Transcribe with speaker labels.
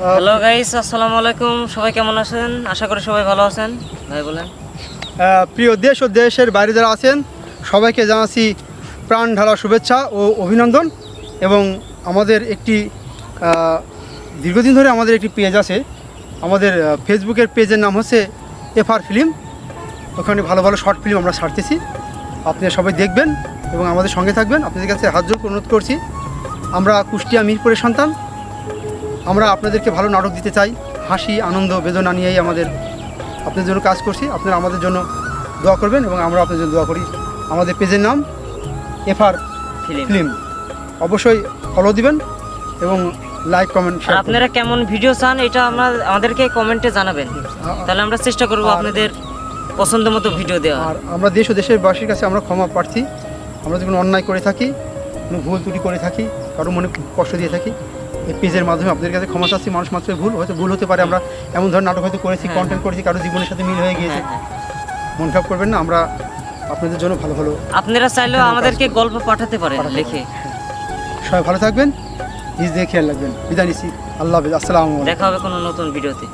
Speaker 1: Hello guys আসসালামু আলাইকুম সবাই কেমন আছেন? আশা করি সবাই ভালো আছেন। ভাই, বলেন।
Speaker 2: প্রিয় দেশ ও দেশের বাইরে যারা আছেন, সবাইকে জানাচ্ছি প্রাণ ঢালা শুভেচ্ছা ও অভিনন্দন। এবং আমাদের একটি দীর্ঘদিন ধরে আমাদের একটি পেজ আছে। আমাদের ফেসবুকের পেজের নাম হচ্ছে এফআর ফিল্ম। ওখানে ভালো ভালো শর্ট ফিল্ম আমরা ছাড়তেছি। আপনারা সবাই দেখবেন এবং আমাদের সঙ্গে থাকবেন। আপনাদের কাছে হাত জোর অনুরোধ করছি। আমরা কুষ্টিয়া মিরপুরের সন্তান। আমরা আপনাদেরকে ভালো নাটক দিতে চাই। হাসি আনন্দ বেদনা নিয়েই আমাদের আপনাদের জন্য কাজ করছি। আপনারা আমাদের জন্য দোয়া করবেন এবং আমরা আপনাদের জন্য দোয়া করি। আমাদের পেজের নাম এফআর
Speaker 1: ফিল্ম।
Speaker 2: ফিল্ম। অবশ্যই ফলো দিবেন এবং লাইক কমেন্ট
Speaker 1: আর আপনারা কেমন ভিডিও চান এটা আমরা আমাদেরকে কমেন্টে জানাবেন। তাহলে আমরা চেষ্টা করব আপনাদের পছন্দ মতো ভিডিও দেওয়া
Speaker 2: আর আমরা দেশ ও দেশের বাসীর কাছে আমরা ক্ষমা প্রার্থী। আমরা যদি কোনো অন্যায় করে থাকি ভুল ত্রুটি করে থাকি কারও মনে কষ্ট দিয়ে থাকি এই পেজের মাধ্যমে আপনাদের কাছে ক্ষমা চাচ্ছি মানুষ মাত্রই ভুল হয়তো ভুল হতে পারে আমরা এমন ধরনের নাটক হয়তো করেছি
Speaker 1: হ্যাঁ,
Speaker 2: কন্টেন্ট করেছি কারও জীবনের সাথে মিল হয়ে গিয়েছে।
Speaker 1: হ্যাঁ, হ্যাঁ।
Speaker 2: মন খারাপ করবেন না আমরা আপনাদের জন্য ভালো ভালো
Speaker 1: আপনারা চাইলেও আমাদেরকে গল্প পাঠাতে পারেন লিখে।
Speaker 2: সবাই ভালো থাকবেন নিজ দিয়ে খেয়াল রাখবেন। বিদায় নিচ্ছি আল্লাহ হাফিজ আসসালামু আলাইকুম।
Speaker 1: দেখা হবে কোনো নতুন ভিডিওতে।